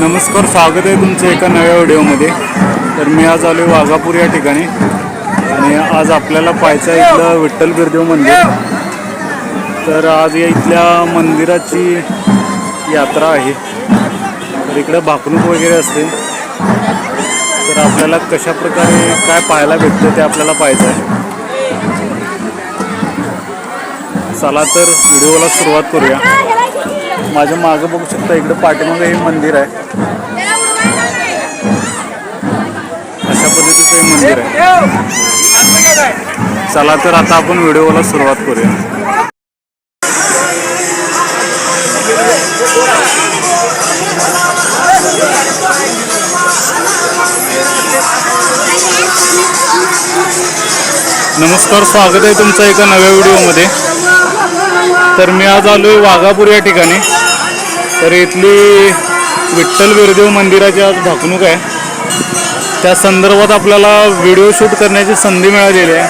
नमस्कार स्वागत आहे तुमचं एका नव्या व्हिडिओमध्ये. तर मी आज आलो आहे वाघापूर या ठिकाणी. आणि आज आपल्याला पाहायचं आहे इथलं विठ्ठल बिरदेव मंदिर. तर आज या इथल्या मंदिराची यात्रा आहे. तर इकडं भाकणूक वगैरे असते. तर आपल्याला कशा प्रकारे काय पाहायला भेटतं ते आपल्याला पाहायचं आहे. चला तर व्हिडिओला सुरुवात करूया. माझ्या मागं बघू शकता इकडं पाठीमागं हे मंदिर आहे. अशा पद्धतीचं हे मंदिर आहे. चला तर आता आपण व्हिडिओला सुरुवात करूया. नमस्कार स्वागत आहे तुमचं एका नव्या व्हिडिओमध्ये. तर मी आज आलो आहे वाघापूर या ठिकाणी. तर इथली विठ्ठल बिरदेव मंदिराची आज भाकणूक आहे. त्या संदर्भात आपल्याला व्हिडिओ शूट करण्याची संधी मिळालेली आहे.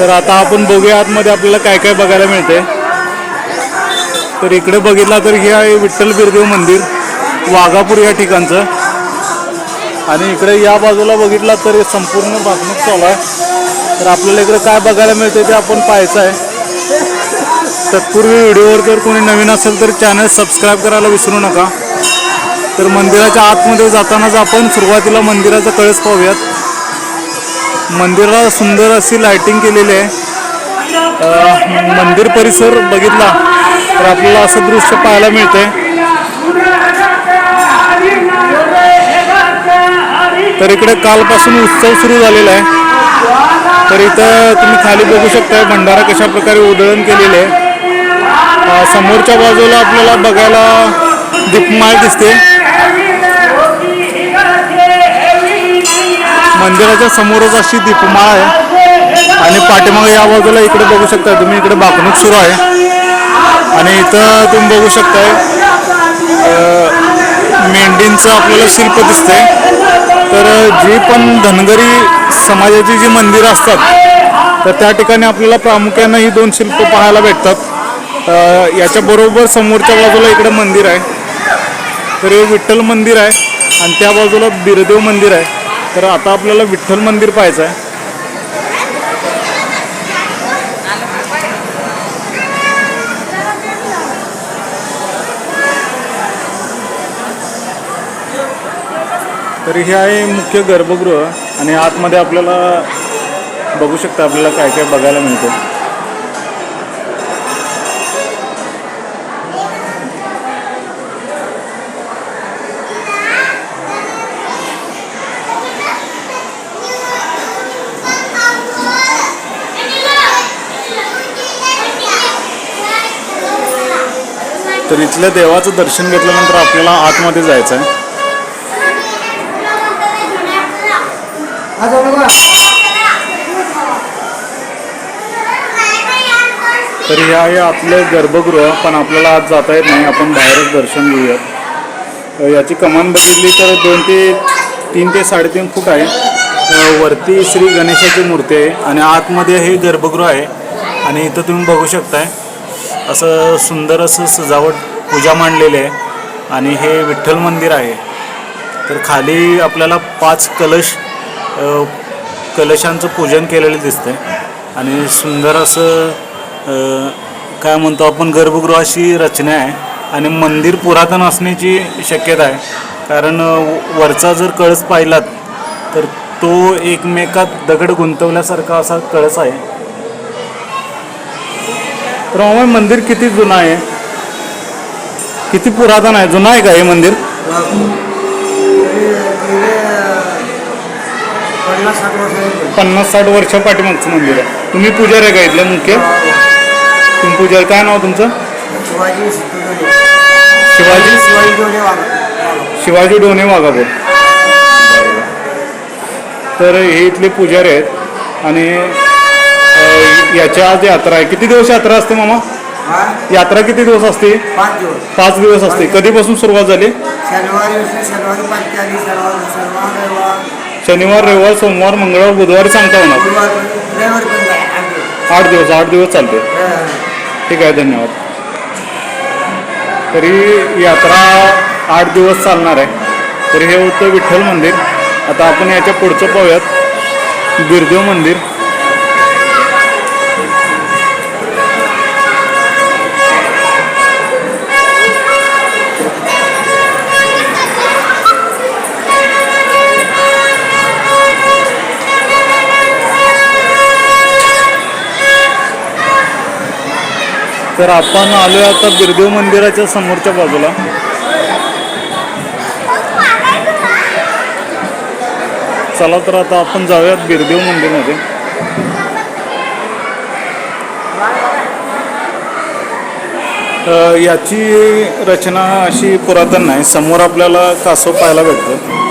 तर आता आपण बघूया आतमध्ये आपल्याला काय काय बघायला मिळते. तर इकडे बघितला तर हे आहे विठ्ठल बिरदेव मंदिर वाघापूर या ठिकाणचं. आणि इकडे या बाजूला बघितला तर हे संपूर्ण भाकणूक चालू आहे. तर आपल्याला इकडे काय बघायला मिळते ते आपण पाहायचं आहे. तत्पूर्वी व्हिडिओवर जर कोणी नवीन असेल तर चॅनल सबस्क्राईब करायला विसरू नका. तर मंदिराच्या आतमध्ये जातानाच आपण सुरुवातीला मंदिराचा कळस पाहूयात. मंदिराला सुंदर अशी लायटिंग केलेली आहे. मंदिर परिसर बघितला तर आपल्याला असं दृश्य पाहायला मिळते तर इकडे कालपासून उत्सव सुरू झालेला आहे. तर इथं तुम्ही खाली बघू शकता भंडारा कशा प्रकारे उधळण केलेले आहे. समोरच्या बाजूला आपल्याला बघायला दीपमाळ दिसते. मंदिराच्या समोरच अशी दीपमाळ आहे. आणि पाठीमागे या बाजूला इकडे बघू शकता तुम्ही इकडे बाकणूक सुरू आहे. आणि इथं तुम्ही बघू शकताय मेंढींचं आपल्याला शिल्प दिसतंय. तर जी पण धनगरी समाजाची जी मंदिरं असतात तर त्या ठिकाणी आपल्याला प्रामुख्यानं ही दोन शिल्प पाहायला भेटतात. याच्या बरोबर समोरच्या बाजूला इकडं मंदिर आहे. तर हे विठ्ठल मंदिर आहे आणि त्या बाजूला बिरदेव मंदिर आहे. तर आता आपल्याला विठ्ठल मंदिर पाहायचं आहे. तर हे आहे मुख्य गर्भगृह आणि आतमध्ये आपल्याला बघू शकता आपल्याला काय काय बघायला मिळतं. तर इथल्या देवाचं दर्शन घेतल्यानंतर आपल्याला आतमध्ये जायचं आहे तर हे आहे आपलं गर्भगृह पण आपल्याला आज जाता येत नाही. आपण बाहेरच दर्शन घेऊयात याची कमान बघितली तर दोन ते तीन ते साडेतीन फूट आहे. वरती श्री गणेशाची मूर्ती आहे आणि आतमध्ये हे गर्भगृह आहे. आणि इथं तुम्ही बघू शकताय. असं सुंदर असं सजावट पूजा मांडलेली आहे. आणि हे विठ्ठल मंदिर आहे. तर खाली आपल्याला पाच कलश कलशांचं पूजन केलेलं दिसतंय. आणि सुंदर असं काय म्हणतो आपण गर्भगृहाची रचना आहे. आणि मंदिर पुरातन असण्याची शक्यता आहे. कारण वरचा जर कळस पाहिलात तर तो एकमेकात दगड गुंतवल्यासारखा असा कळस आहे. तर मंदिर किती जुनं आहे? किती पुरातन आहे? जुनं आहे का हे मंदिर? पन्नास साठ वर्ष पाठीमागचं मंदिर आहे. तुम्ही पुजारी आहे का इथलं मुख्य? तुम्ही पुजारी. काय नाव तुमचं? शिवाजी शिवाजी शिवाजी डोने वाघापूर. तर हे इथले पुजारी आहेत आणि याच्या आज यात्रा आहे. किती दिवस यात्रा असते मामा? यात्रा किती दिवस असते? पाच दिवस. पाच दिवस असते. कधीपासून सुरुवात झाली? शनिवारी रविवार. शनिवार रविवार सोमवार मंगळवार बुधवारी सांगता होणार गुरुवार रविवारी पण जाय आठ दिवस. आठ दिवस आठ दिवस चालते. हा. ठीक आहे धन्यवाद. तरी यात्रा आठ दिवस चालणार आहे. तर हे होतं विठ्ठल मंदिर. आता आपण याच्या पुढचं पाहूयात. बिरदेव मंदिर. तर आपण आलोय आता बिरदेव मंदिराच्या समोरच्या बाजूला. चला तर आता आपण जाऊयात बिरदेव मंदिरमध्ये. याची रचना अशी पुरातन नाही समोर आपल्याला कासव पाहायला भेटतं.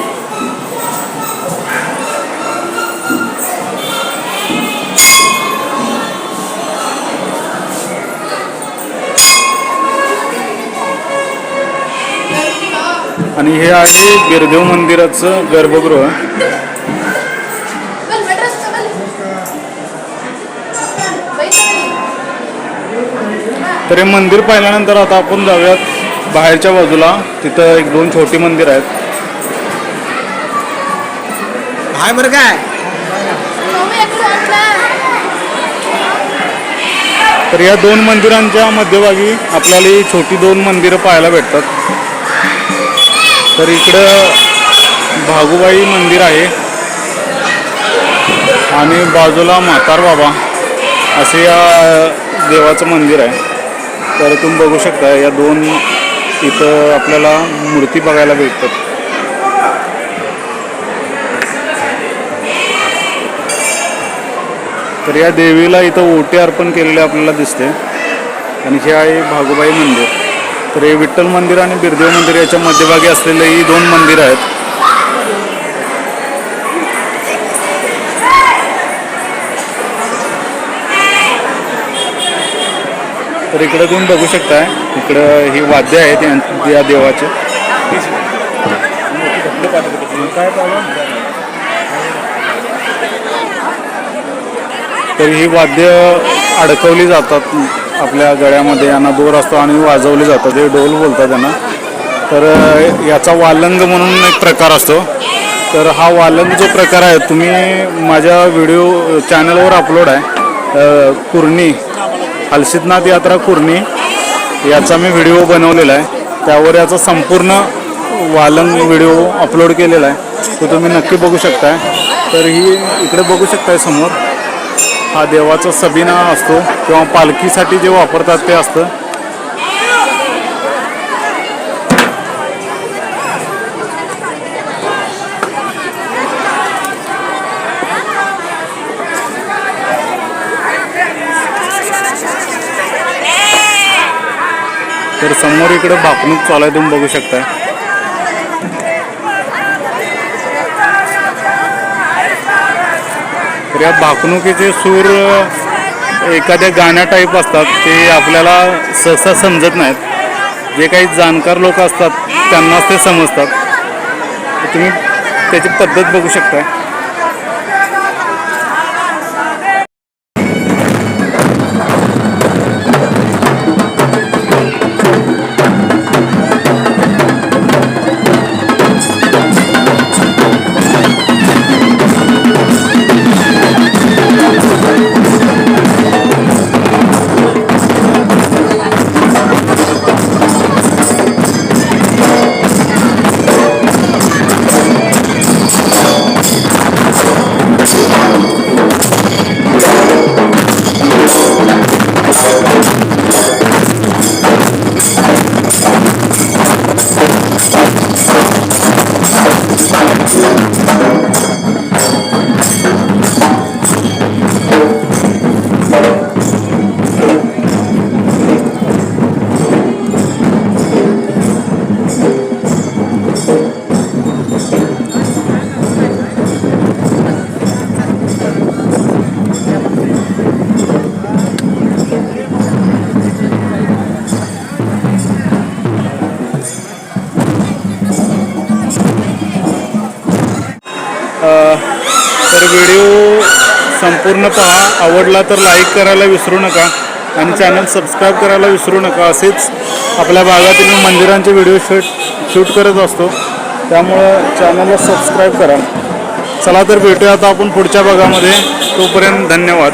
आणि हे आहे बिरदेव मंदिराचं गर्भगृह. तर हे मंदिर पाहिल्यानंतर आता आपण जाऊयात बाहेरच्या बाजूला. तिथं एक दोन छोटी मंदिर आहेत. हाय बरं काय? तर या दोन मंदिरांच्या मध्यभागी आपल्याला ही छोटी दोन मंदिरं पाहायला भेटतात. तर इकडं भागुबाई मंदिर आहे. आणि बाजूला म्हातार बाबा असे या देवाचं मंदिर आहे. तर तुम्ही बघू शकता या दोन इथं आपल्याला मूर्ती बघायला भेटतात. तर या देवीला इथं ओटी अर्पण केलेले आपल्याला दिसते. आणि हे आहे भागुबाई मंदिर. तर हे विठ्ठल मंदिर आणि बिरदेव मंदिर याच्या मध्यभागी असलेले ही दोन मंदिरं आहेत. तर इकडं तुम्ही बघू शकताय इकडं ही वाद्य आहेत या देवाचे. तर ही वाद्य अडकवली जातात. आपल्या गळ्यामध्ये यांना दोर असतो आणि वाजवले जातात. हे डोल बोलतात त्यांना तर याचा वालंग म्हणून एक प्रकार असतो. तर हा वालंग जो प्रकार आहे तुम्ही माझ्या व्हिडिओ चॅनलवर अपलोड आहे कुर्णी हलसिद्धनाथ यात्रा कुर्णी याचा मी व्हिडिओ बनवलेला आहे. त्यावर याचा संपूर्ण वालंग व्हिडिओ अपलोड केलेला आहे. तो तुम्ही नक्की बघू शकताय. तर ही इकडे बघू शकताय समोर. हा देवाचा सबिना असतो किंवा पालखीसाठी जे वापरतात ते असतं. तर समोर इकडे भाकणूक चालू आहे तुम्ही बघू शकताय. तर या भाकणुकीचे सूर एखाद्या गाण्या टाईप असतात ते आपल्याला सहसा समजत नाहीत. जे काही जाणकार लोक असतात त्यांनाच ते समजतात. तर तुम्ही त्याची पद्धत बघू शकता तर व्हिडिओ संपूर्ण पहा आवडला तर लाईक करायला विसरू नका आणि चॅनल सबस्क्राईब करायला विसरू नका. असेच आपल्या भागातील मंदिरांचे व्हिडिओ शूट शूट करत असतो. त्यामुळं चॅनलला सबस्क्राईब करा. चला तर भेटूया आता आपण पुढच्या भागामध्ये. तोपर्यंत धन्यवाद.